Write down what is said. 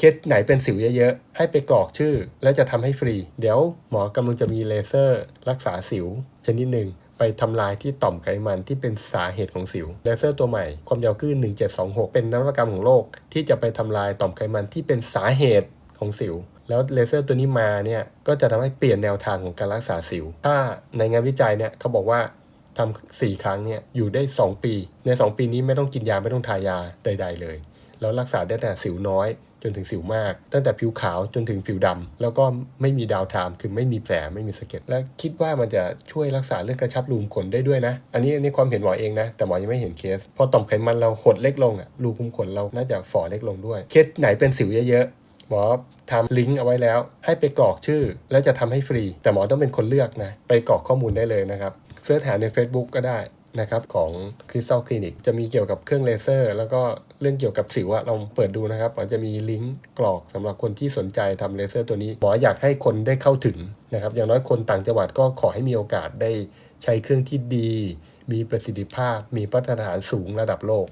เคสไหนเป็นสิวเยอะๆ ให้ไปกรอกชื่อ แล้วจะทำให้ฟรี เดี๋ยวหมอกำลังจะมีเลเซอร์ รักษาสิว ชนิดหนึ่งไปทำลายที่ต่อมไขมันที่เป็นสาเหตุของสิว เลเซอร์ตัวใหม่ ความยาวคลื่น1726 เป็นนวัตกรรมของโลก ที่จะไปทำลายต่อมไขมันที่เป็นสาเหตุของสิว แล้วเลเซอร์ตัวนี้มาเนี่ยก็จะทำให้เปลี่ยนแนวทางของการรักษาสิว ถ้าในงานวิจัยเนี่ยเขาบอกว่าทำสี่ครั้งเนี่ยอยู่ได้ 2 ปี ใน 2 ปีนี้ไม่ต้องกินยาไม่ต้องทายาใด ๆ เลย แล้วรักษาได้แต่สิวน้อย จนถึงสิวมาก ตั้งแต่ผิวขาวจนถึงผิวดำแล้วก็ไม่มีดาวไทม์คือไม่มีแผลไม่มีสะเก็ดและคิดว่ามันจะช่วยรักษาเรื่องกระชับรูขุมขนได้ด้วยนะ อันนี้อันนี้ความเห็นหมอเองนะ แต่หมอยังไม่เห็นเคส พอต่อมไขมันเราหดเล็กลงอะรูขุมขนเราน่าจะฝ่อเล็กลงด้วย เคสไหนเป็นสิวเยอะๆหมอทำลิงก์เอาไว้แล้ว ให้ไปกรอกชื่อ แล้วจะทำให้ฟรี แต่หมอต้องเป็นคนเลือกนะ ไปกรอกข้อมูลได้เลยนะครับเสิร์ชหาใน Facebook ก็ได้นะครับของ Crystal Clinic จะมีเกี่ยวกับเครื่องเลเซอร์ แล้วก็ เรื่องเกี่ยวกับสิวอะลองเปิดดูนะครับมันจะมีลิงก์กรอกสำหรับคนที่สนใจทำเลเซอร์ตัวนี้หมออยากให้คนได้เข้าถึงนะครับ อย่างน้อยคนต่างจังหวัดก็ขอให้มีโอกาสได้ใช้เครื่องที่ดี มีประสิทธิภาพ มีมาตรฐานสูงระดับโลก